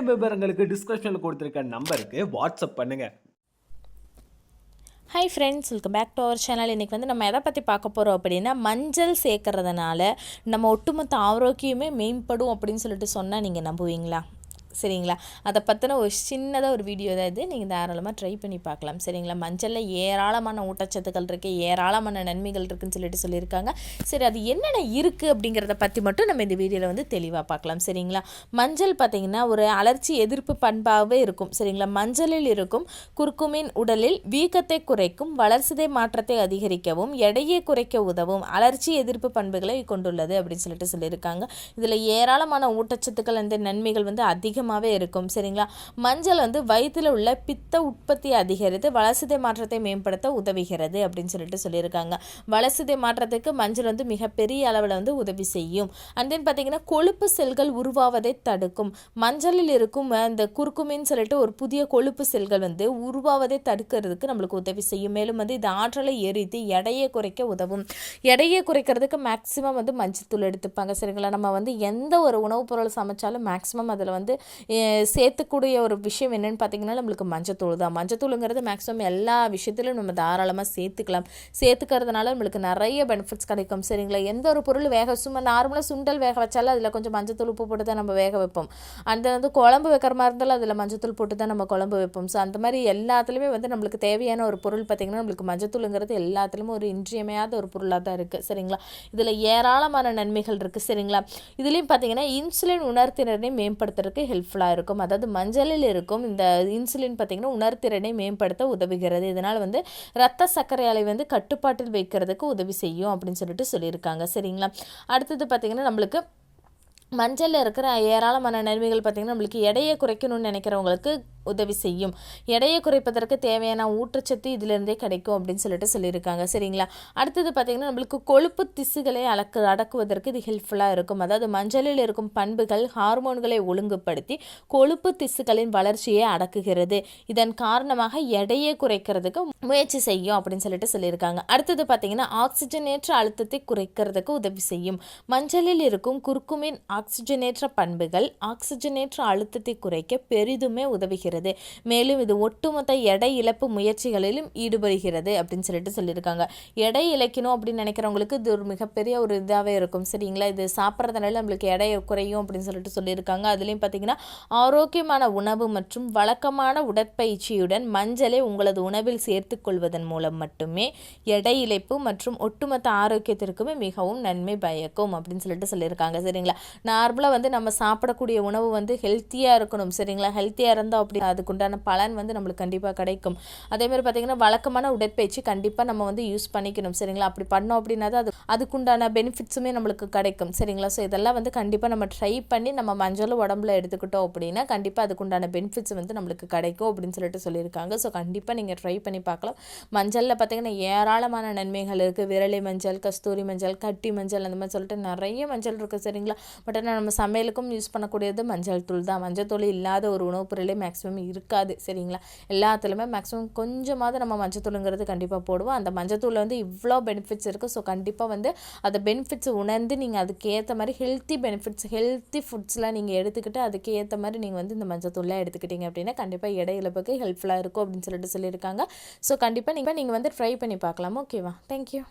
விவரங்களுக்கு டிஸ்கிரிப்ஷனில் கொடுத்துருக்க நம்பருக்கு வாட்ஸ்அப் பண்ணுங்கள் hi friends welcome back to our channel இன்றைக்கி வந்து நம்ம எதை பற்றி பார்க்க போகிறோம் அப்படின்னா மஞ்சள் சேர்க்கறதுனால நம்ம ஒட்டுமொத்த ஆரோக்கியமே மேம்படும் அப்படின்னு சொல்லிட்டு சொன்னால் நீங்கள் நம்புவீங்களா? சரிங்களா? அதை பற்றின ஒரு சின்னதாக ஒரு வீடியோ தான் இது. நீங்கள் தாராளமாக ட்ரை பண்ணி பார்க்கலாம். சரிங்களா? மஞ்சளில் ஏராளமான ஊட்டச்சத்துக்கள் இருக்குது ஏராளமான நன்மைகள் இருக்குன்னு சொல்லிட்டு சொல்லியிருக்காங்க. சரி அது என்னென்ன இருக்குது அப்படிங்கிறத பற்றி மட்டும் நம்ம இந்த வீடியோவில் வந்து தெளிவாக பார்க்கலாம். சரிங்களா? மஞ்சள் பார்த்திங்கன்னா ஒரு அலர்ச்சி எதிர்ப்பு பண்பாகவே இருக்கும். சரிங்களா? மஞ்சளில் இருக்கும் குர்குமின் உடலில் வீக்கத்தை குறைக்கும் வளர்சிதை மாற்றத்தை அதிகரிக்கவும் எடையை குறைக்க உதவும் அலர்ச்சி எதிர்ப்பு பண்புகளை கொண்டுள்ளது அப்படின்னு சொல்லிட்டு சொல்லியிருக்காங்க. இதில் ஏராளமான ஊட்டச்சத்துக்கள் அந்த நன்மைகள் வந்து அதிகம் அதிகமாகவே இருக்கும் சரிங்களா? மஞ்சள் வந்து வயிற்றில் உள்ள பித்த உற்பத்தி அதிகரித்து வளர்சிதை மாற்றத்தை மேம்படுத்த உதவுகிறது அப்படின்னு சொல்லிட்டு சொல்லியிருக்காங்க. வளர்சிதை மாற்றத்துக்கு மஞ்சள் வந்து மிகப்பெரிய அளவில் வந்து உதவி செய்யும். அண்ட் தென் பார்த்தீங்கன்னா கொழுப்பு செல்கள் உருவாவதை தடுக்கும். மஞ்சளில் இருக்கும் அந்த குறுக்குமின்னு சொல்லிட்டு ஒரு புதிய கொழுப்பு செல்கள் வந்து உருவாவதை தடுக்கிறதுக்கு நம்மளுக்கு உதவி செய்யும். மேலும் வந்து இது ஆற்றலை எரித்து எடையை குறைக்க உதவும். எடையை குறைக்கிறதுக்கு மேக்ஸிமம் வந்து மஞ்சள் தூள் எடுத்துப்பாங்க சரிங்களா? நம்ம வந்து எந்த ஒரு உணவுப் பொருள் சமைச்சாலும் மேக்ஸிமம் அதில் வந்து சேர்த்துக்கூடிய ஒரு விஷயம் என்னென்னு பார்த்தீங்கன்னா நம்மளுக்கு மஞ்சத்தூள் தான். மஞ்சத்தூளுங்கிறது மேக்ஸிமம் எல்லா விஷயத்திலும் நம்ம தாராளமாக சேர்த்துக்கலாம். சேர்த்துக்கிறதுனால நம்மளுக்கு நிறைய பெனிஃபிட்ஸ் கிடைக்கும். சரிங்களா? எந்த ஒரு பொருள் வேக சும்மா நார்மலாக சுண்டல் வேக வச்சாலும் அதில் கொஞ்சம் மஞ்சத்தூள் உப்பு போட்டு தான் நம்ம வேக வைப்போம். அந்த வந்து குழம்பு வைக்கிற மாதிரி இருந்தாலும் அதில் மஞ்சத்தூள் போட்டு தான் நம்ம குழம்பு வைப்போம். ஸோ அந்த மாதிரி எல்லாத்துலேயுமே வந்து நம்மளுக்கு தேவையான ஒரு பொருள் பார்த்திங்கன்னா நம்மளுக்கு மஞ்சத்தூளுங்கிறது எல்லாத்துலேயுமே ஒரு இன்றியமையாத ஒரு பொருளாக தான் இருக்குது சரிங்களா? இதில் ஏராளமான நன்மைகள் இருக்குது சரிங்களா? இதுலேயும் பார்த்தீங்கன்னா இன்சுலின் உணர்த்தினரையும் மேம்படுத்துறதுக்கு ஹெல்ப் ஹெல்ப்ஃபுல்லாக இருக்கும். அதாவது மஞ்சளில் இருக்கும். இந்த இன்சுலின் பார்த்திங்கன்னா உணர்திறனை மேம்படுத்த உதவுகிறது. இதனால் வந்து ரத்த சர்க்கரை அளவை வந்து கட்டுப்பாட்டில் வைக்கிறதுக்கு உதவி செய்யும் அப்படின்னு சொல்லிட்டு சொல்லியிருக்காங்க. சரிங்களா? அடுத்தது பார்த்திங்கன்னா நம்மளுக்கு மஞ்சளில் இருக்கிற ஏராளமான நன்மைகள் பார்த்திங்கன்னா நம்மளுக்கு எடையை குறைக்கணும்னு நினைக்கிறவங்களுக்கு உதவி செய்யும். எடையை குறைப்பதற்கு தேவையான ஊட்டச்சத்து இதிலிருந்தே கிடைக்கும் அப்படின்னு சொல்லிட்டு சொல்லியிருக்காங்க. சரிங்களா? அடுத்தது பார்த்திங்கன்னா நம்மளுக்கு கொழுப்பு திசுகளை அளக்கு அடக்குவதற்கு இது ஹெல்ப்ஃபுல்லாக இருக்கும். அதாவது மஞ்சளில் இருக்கும் பண்புகள் ஹார்மோன்களை ஒழுங்குபடுத்தி கொழுப்பு திசுக்களின் வளர்ச்சியை அடக்குகிறது. இதன் காரணமாக எடையை குறைக்கிறதுக்கு முயற்சி செய்யும் அப்படின்னு சொல்லிட்டு சொல்லியிருக்காங்க. அடுத்தது பார்த்திங்கன்னா ஆக்சிஜனேற்ற அழுத்தத்தை குறைக்கிறதுக்கு உதவி செய்யும். மஞ்சளில் இருக்கும் குர்குமின் ஆக்சிஜனேற்ற பண்புகள் ஆக்சிஜனேற்ற அழுத்தத்தை குறைக்க பெரிதுமே உதவுகிறது. மேலும் இது ஒட்டுமொத்த எடை இழப்பு முயற்சிகளிலும் ஈடுபடுகிறது அப்படின்னு சொல்லிட்டு சொல்லியிருக்காங்க. எடை இழைக்கணும் அப்படின்னு நினைக்கிறவங்களுக்கு இது ஒரு மிகப்பெரிய ஒரு இதாகவே இருக்கும். சரிங்களா? இது சாப்பிட்றதுனால நம்மளுக்கு எடை குறையும் அப்படின்னு சொல்லிட்டு சொல்லியிருக்காங்க. அதுலேயும் பார்த்தீங்கன்னா ஆரோக்கியமான உணவு மற்றும் வழக்கமான உடற்பயிற்சியுடன் மஞ்சளை உங்களது உணவில் சேர்த்து கொள்வதன் மூலம் மட்டுமே எடை இழப்பு மற்றும் ஒட்டுமொத்த ஆரோக்கியத்திற்குமே மிகவும் நன்மை பயக்கும் அப்படின்னு சொல்லிட்டு சொல்லியிருக்காங்க. சரிங்களா? நார்மலாக வந்து நம்ம சாப்பிடக்கூடிய உணவு வந்து ஹெல்த்தியாக இருக்கணும். சரிங்களா? ஹெல்த்தியாக இருந்தால் அப்படி அதுக்குண்டான பலன் வந்து நம்மளுக்கு கண்டிப்பாக கிடைக்கும். அதே மாதிரி பார்த்தீங்கன்னா வழக்கமான உடற்பயிற்சி கண்டிப்பாக நம்ம வந்து யூஸ் பண்ணிக்கணும். சரிங்களா? அப்படி பண்ணோம் அப்படின்னா தான் அது அதுக்குண்டான பெனிஃபிட்ஸுமே நம்மளுக்கு கிடைக்கும். சரிங்களா? ஸோ இதெல்லாம் வந்து கண்டிப்பாக நம்ம ட்ரை பண்ணி நம்ம மஞ்சள் உடம்புல எடுத்துக்கிட்டோம் அப்படின்னா கண்டிப்பாக அதுக்குண்டான பெனிஃபிட்ஸ் வந்து நம்மளுக்கு கிடைக்கும் அப்படின்னு சொல்லிட்டு சொல்லியிருக்காங்க. ஸோ கண்டிப்பாக நீங்கள் ட்ரை பண்ணி பார்க்கலாம். மஞ்சளில் பார்த்தீங்கன்னா ஏராளமான நன்மைகள் இருக்குது விரலை மஞ்சள் கஸ்தூரி மஞ்சள் கட்டி மஞ்சள் அந்த மாதிரி சொல்லிட்டு நிறைய மஞ்சள் இருக்குது சரிங்களா? பட் ஆனால் நம்ம சமையலுக்கும் யூஸ் பண்ணக்கூடியது மஞ்சள் தூள் தான். மஞ்சள் தூள் இல்லாத ஒரு உணவுப் பொருளே மேக்ஸிமம் இருக்காது சரிங்களா? எல்லாத்துலேயுமே மேக்ஸிமம் கொஞ்சமாவது நம்ம மஞ்சத்தூளுங்கிறது கண்டிப்பாக போடுவோம். அந்த மஞ்சத்தூளில் வந்து இவ்வளோ பெனிஃபிட்ஸ் இருக்குது ஸோ கண்டிப்பாக வந்து அந்த பெனிஃபிட்ஸ் உணர்ந்து நீங்கள் அதுக்கேற்ற மாதிரி ஹெல்த்தி பெனிஃபிட்ஸ் ஹெல்த்தி ஃபுட்ஸ்லாம் நீங்கள் எடுத்துக்கிட்டு அதுக்கேற்ற மாதிரி நீங்கள் வந்து இந்த மஞ்சத்தூள்லாம் எடுத்துக்கிட்டீங்க அப்படின்னா கண்டிப்பாக எடை இழப்புக்கு ஹெல்ப்ஃபுல்லாக இருக்கும் அப்படின்னு சொல்லிட்டு சொல்லியிருக்காங்க. ஸோ கண்டிப்பாக நீங்கள் நீங்கள் வந்து ட்ரை பண்ணி பார்க்கலாம். ஓகேவா தேங்க்யூ